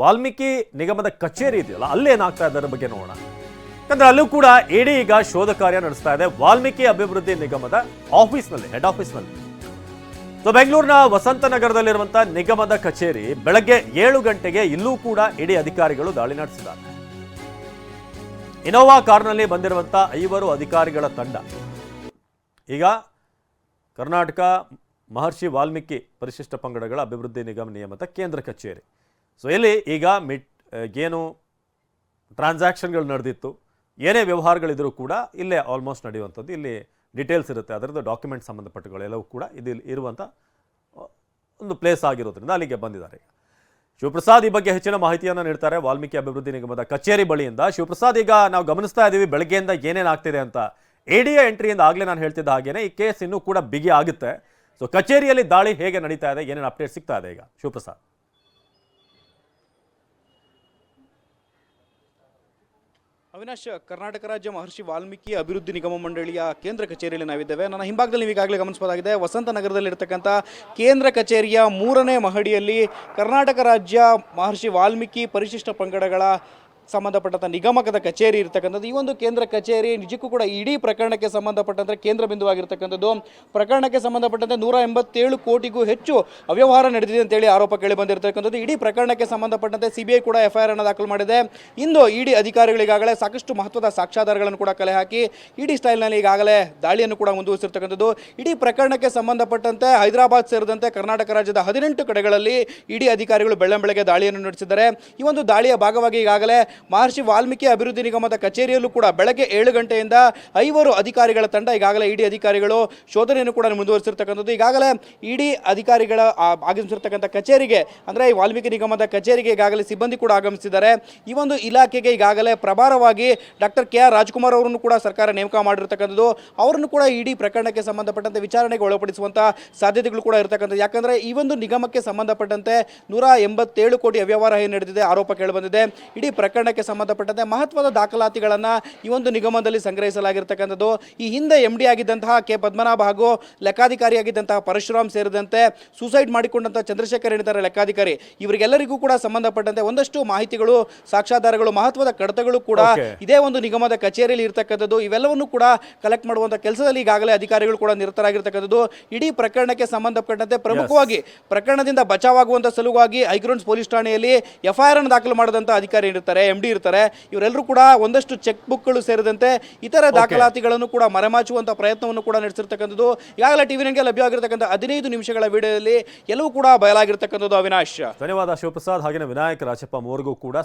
ವಾಲ್ಮೀಕಿ ನಿಗಮದ ಕಚೇರಿ ಇದೆಯಲ್ಲ ಅಲ್ಲೇನಾಗ್ತಾ ಇದೆ ಅದರ ಬಗ್ಗೆ ನೋಡೋಣ. ಯಾಕಂದ್ರೆ ಅಲ್ಲೂ ಕೂಡ ಇಡಿ ಈಗ ಶೋಧ ಕಾರ್ಯ ನಡೆಸ್ತಾ ಇದೆ. ವಾಲ್ಮೀಕಿ ಅಭಿವೃದ್ಧಿ ನಿಗಮದ ಆಫೀಸ್ನಲ್ಲಿ ಹೆಡ್ ಆಫೀಸ್ನಲ್ಲಿ ಸೊ ಬೆಂಗಳೂರಿನ ವಸಂತ ನಗರದಲ್ಲಿರುವಂತಹ ನಿಗಮದ ಕಚೇರಿ ಬೆಳಗ್ಗೆ ಏಳು ಗಂಟೆಗೆ ಇಲ್ಲೂ ಕೂಡ ಇಡಿ ಅಧಿಕಾರಿಗಳು ದಾಳಿ ನಡೆಸಿದ್ದಾರೆ. ಇನೋವಾ ಕಾರ್ನಲ್ಲಿ ಬಂದಿರುವಂತಹ ಐವರು ಅಧಿಕಾರಿಗಳ ತಂಡ. ಈಗ ಕರ್ನಾಟಕ ಮಹರ್ಷಿ ವಾಲ್ಮೀಕಿ ಪರಿಶಿಷ್ಟ ಪಂಗಡಗಳ ಅಭಿವೃದ್ಧಿ ನಿಗಮ ನಿಯಮದ ಕೇಂದ್ರ ಕಚೇರಿ. ಸೊ ಇಲ್ಲಿ ಈಗ ಮಿಟ್ ಏನು ಟ್ರಾನ್ಸಾಕ್ಷನ್ಗಳು ನಡೆದಿತ್ತು, ಏನೇ ವ್ಯವಹಾರಗಳಿದ್ರೂ ಕೂಡ ಇಲ್ಲೇ ಆಲ್ಮೋಸ್ಟ್ ನಡೆಯುವಂಥದ್ದು, ಇಲ್ಲಿ ಡೀಟೇಲ್ಸ್ ಇರುತ್ತೆ. ಅದರದ್ದು ಡಾಕ್ಯುಮೆಂಟ್ ಸಂಬಂಧಪಟ್ಟಗಳೆಲ್ಲವೂ ಕೂಡ ಇದು ಇರುವಂಥ ಒಂದು ಪ್ಲೇಸ್ ಆಗಿರೋದ್ರಿಂದ ಅಲ್ಲಿಗೆ ಬಂದಿದ್ದಾರೆ. ಶಿವಪ್ರಸಾದ್ ಈ ಬಗ್ಗೆ ಹೆಚ್ಚಿನ ಮಾಹಿತಿಯನ್ನು ನೀಡ್ತಾರೆ. ವಾಲ್ಮೀಕಿ ಅಭಿವೃದ್ಧಿ ನಿಗಮದ ಕಚೇರಿ ಬಳಿಯಿಂದ. ಶಿವಪ್ರಸಾದ್, ಈಗ ನಾವು ಗಮನಿಸ್ತಾ ಇದ್ದೀವಿ, ಬೆಳಗ್ಗೆಯಿಂದ ಏನೇನು ಆಗ್ತಿದೆ ಅಂತ. ಎಡಿಯ ಎಂಟ್ರಿಯಿಂದ ಆಗಲೇ ನಾನು ಹೇಳ್ತಿದ್ದ ಹಾಗೇನೆ, ಈ ಕೇಸ್ ಇನ್ನೂ ಕೂಡ ಬಿಗಿ ಆಗುತ್ತೆ. ಸೊ ಕಚೇರಿಯಲ್ಲಿ ದಾಳಿ ಹೇಗೆ ನಡೀತಾ ಇದೆ, ಏನೇನು ಅಪ್ಡೇಟ್ ಸಿಗ್ತಾ ಇದೆ ಈಗ? ಶಿವಪ್ರಸಾದ್. ಅವಿನಾಶ್, ಕರ್ನಾಟಕ ರಾಜ್ಯ ಮಹರ್ಷಿ ವಾಲ್ಮೀಕಿ ಅಭಿವೃದ್ಧಿ ನಿಗಮ ಮಂಡಳಿಯ ಕೇಂದ್ರ ಕಚೇರಿಯಲ್ಲಿ ನಾವಿದ್ದೇವೆ. ನನ್ನ ಹಿಂಭಾಗದಲ್ಲಿ ನೀವು ಈಗಾಗಲೇ ಗಮನಿಸಬಹುದಾಗಿದೆ ವಸಂತ ನಗರದಲ್ಲಿ ಇರತಕ್ಕಂಥ ಕೇಂದ್ರ ಕಚೇರಿಯ ಮೂರನೇ ಮಹಡಿಯಲ್ಲಿ ಕರ್ನಾಟಕ ರಾಜ್ಯ ಮಹರ್ಷಿ ವಾಲ್ಮೀಕಿ ಪರಿಶಿಷ್ಟ ಪಂಗಡಗಳ ಸಂಬಂಧಪಟ್ಟಂಥ ನಿಗಮಕದ ಕಚೇರಿ ಇರತಕ್ಕಂಥದ್ದು. ಈ ಒಂದು ಕೇಂದ್ರ ಕಚೇರಿ ನಿಜಕ್ಕೂ ಕೂಡ ಇಡೀ ಪ್ರಕರಣಕ್ಕೆ ಸಂಬಂಧಪಟ್ಟಂತೆ ಕೇಂದ್ರ ಬಿಂದುವಾಗಿರ್ತಕ್ಕಂಥದ್ದು. ಪ್ರಕರಣಕ್ಕೆ ಸಂಬಂಧಪಟ್ಟಂತೆ ನೂರ ಎಂಬತ್ತೇಳು ಕೋಟಿಗೂ ಹೆಚ್ಚು ಅವ್ಯವಹಾರ ನಡೆದಿದೆ ಅಂತೇಳಿ ಆರೋಪ ಕೇಳಿ ಬಂದಿರತಕ್ಕಂಥದ್ದು. ಇಡೀ ಪ್ರಕರಣಕ್ಕೆ ಸಂಬಂಧಪಟ್ಟಂತೆ ಸಿಬಿಐ ಕೂಡ ಎಫ್ಐಆರ್ ಅನ್ನು ದಾಖಲು ಮಾಡಿದೆ. ಇಂದು ಇಡಿ ಅಧಿಕಾರಿಗಳಿಗಾಗಲೇ ಸಾಕಷ್ಟು ಮಹತ್ವದ ಸಾಕ್ಷ್ಯಾಧಾರಗಳನ್ನು ಕೂಡ ಕಲೆ ಹಾಕಿ, ಇಡಿ ಸ್ಟೈಲ್ನಲ್ಲಿ ಈಗಾಗಲೇ ದಾಳಿಯನ್ನು ಕೂಡ ಮುಂದುವರಿಸಿರ್ತಕ್ಕಂಥದ್ದು. ಇಡೀ ಪ್ರಕರಣಕ್ಕೆ ಸಂಬಂಧಪಟ್ಟಂತೆ ಹೈದರಾಬಾದ್ ಸೇರಿದಂತೆ ಕರ್ನಾಟಕ ರಾಜ್ಯದ ಹದಿನೆಂಟು ಕಡೆಗಳಲ್ಲಿ ಇಡಿ ಅಧಿಕಾರಿಗಳು ಬೆಳ್ಳಂಬೆಳಗ್ಗೆ ದಾಳಿಯನ್ನು ನಡೆಸಿದ್ದಾರೆ. ಈ ಒಂದು ದಾಳಿಯ ಭಾಗವಾಗಿ ಈಗಾಗಲೇ ಮಹರ್ಷಿ ವಾಲ್ಮೀಕಿ ಅಭಿವೃದ್ಧಿ ನಿಗಮದ ಕಚೇರಿಯಲ್ಲೂ ಕೂಡ ಬೆಳಗ್ಗೆ ಏಳು ಗಂಟೆಯಿಂದ ಐವರು ಅಧಿಕಾರಿಗಳ ತಂಡ, ಈಗಾಗಲೇ ಇಡಿ ಅಧಿಕಾರಿಗಳು ಶೋಧನೆಯನ್ನು ಕೂಡ ಮುಂದುವರಿಸಿರ್ತಕ್ಕಂಥದ್ದು. ಈಗಾಗಲೇ ಇಡಿ ಅಧಿಕಾರಿಗಳ ಆಗಮಿಸಿರ್ತಕ್ಕಂಥ ಕಚೇರಿಗೆ, ಅಂದರೆ ಈ ವಾಲ್ಮೀಕಿ ನಿಗಮದ ಕಚೇರಿಗೆ ಈಗಾಗಲೇ ಸಿಬ್ಬಂದಿ ಕೂಡ ಆಗಮಿಸಿದ್ದಾರೆ. ಈ ಒಂದು ಇಲಾಖೆಗೆ ಈಗಾಗಲೇ ಪ್ರಭಾರವಾಗಿ ಡಾಕ್ಟರ್ ಕೆ ಆರ್ ರಾಜ್ಕುಮಾರ್ ಅವರನ್ನು ಕೂಡ ಸರ್ಕಾರ ನೇಮಕ ಮಾಡಿರ್ತಕ್ಕಂಥದ್ದು. ಅವರನ್ನು ಕೂಡ ಇಡಿ ಪ್ರಕರಣಕ್ಕೆ ಸಂಬಂಧಪಟ್ಟಂತೆ ವಿಚಾರಣೆಗೆ ಒಳಪಡಿಸುವಂಥ ಸಾಧ್ಯತೆಗಳು ಕೂಡ ಇರತಕ್ಕಂಥದ್ದು. ಯಾಕಂದರೆ ಈ ಒಂದು ನಿಗಮಕ್ಕೆ ಸಂಬಂಧಪಟ್ಟಂತೆ ನೂರ ಎಂಬತ್ತೇಳು ಕೋಟಿ ಅವ್ಯವಹಾರ ಏನು ನಡೆದಿದೆ, ಆರೋಪ ಕೇಳಿಬಂದಿದೆ ಇಡೀ ಪ್ರಕರಣಕ್ಕೆ ಸಂಬಂಧಪಟ್ಟಂತೆ ಮಹತ್ವದ ದಾಖಲಾತಿಗಳನ್ನು ಈ ಒಂದು ನಿಗಮದಲ್ಲಿ ಸಂಗ್ರಹಿಸಲಾಗಿರ್ತಕ್ಕಂಥದ್ದು. ಈ ಹಿಂದೆ ಎಂ ಡಿ ಆಗಿದ್ದಂತಹ ಕೆ ಪದ್ಮನಾಭ ಹಾಗೂ ಲೆಕ್ಕಾಧಿಕಾರಿಯಾಗಿದ್ದಂತಹ ಪರಶುರಾಮ್ ಸೇರಿದಂತೆ ಸೂಸೈಡ್ ಮಾಡಿಕೊಂಡಂತಹ ಚಂದ್ರಶೇಖರ್ ಏನಿದ್ದಾರೆ ಲೆಕ್ಕಾಧಿಕಾರಿ. ಇವರಿಗೆಲ್ಲರಿಗೂ ಕೂಡ ಸಂಬಂಧಪಟ್ಟಂತೆ ಒಂದಷ್ಟು ಮಾಹಿತಿಗಳು ಸಾಕ್ಷ್ಯಾಧಾರಗಳು ಮಹತ್ವದ ಕಡತಗಳು ಕೂಡ. ಇದೇ ಒಂದು ನಿಗಮದ ಕಚೇರಿಯಲ್ಲಿ ಇರತಕ್ಕಂಥದ್ದು. ಇವೆಲ್ಲವನ್ನು ಕೂಡ ಕಲೆಕ್ಟ್ ಮಾಡುವಂಥ ಕೆಲಸದಲ್ಲಿ ಈಗಾಗಲೇ ಅಧಿಕಾರಿಗಳು ಕೂಡ ನಿರತರಾಗಿರ್ತಕ್ಕಂಥದ್ದು. ಇಡೀ ಪ್ರಕರಣಕ್ಕೆ ಸಂಬಂಧಪಟ್ಟಂತೆ ಪ್ರಮುಖವಾಗಿ ಪ್ರಕರಣದಿಂದ ಬಚಾವಾಗುವಂಥ ಸಲುವಾಗಿ ಹೈಗ್ರೌಂಡ್ಸ್ ಪೊಲೀಸ್ ಠಾಣೆಯಲ್ಲಿ ಎಫ್ಐಆರ್ ಅನ್ನು ದಾಖಲು ಮಾಡಿದಂಥ ಅಧಿಕಾರಿ ಇರ್ತಾರೆ ಎಂ ಡಿ ಇರ್ತಾರೆ ಇವರೆಲ್ಲರೂ ಕೂಡ ಒಂದಷ್ಟು ಚೆಕ್ ಬುಕ್ಗಳು ಸೇರಿದಂತೆ ಇತರ ದಾಖಲಾತಿಗಳನ್ನು ಕೂಡ ಮರೆಮಾಚುವಂತಹ ಪ್ರಯತ್ನವನ್ನು ಕೂಡ ನಡೆಸಿರ್ತಕ್ಕಂಥದ್ದು ಈಗಾಗಲೇ ಟಿವಿ ನೈನ್ಗೆ ಲಭ್ಯವಾಗಿರ್ತಕ್ಕಂಥ ಹದಿನೈದು ನಿಮಿಷಗಳ ವಿಡಿಯೋದಲ್ಲಿ ಎಲ್ಲವೂ ಕೂಡ ಬಯಲಾಗಿರ್ತಕ್ಕಂಥದ್ದು ಅವಿನಾಶ್. ಧನ್ಯವಾದ ಶಿವಪ್ರಸಾದ್ ಹಾಗೆಯೇ ವಿನಾಯಕ ರಾಜಪ್ಪ ಮೂವರಿಗೂ ಕೂಡ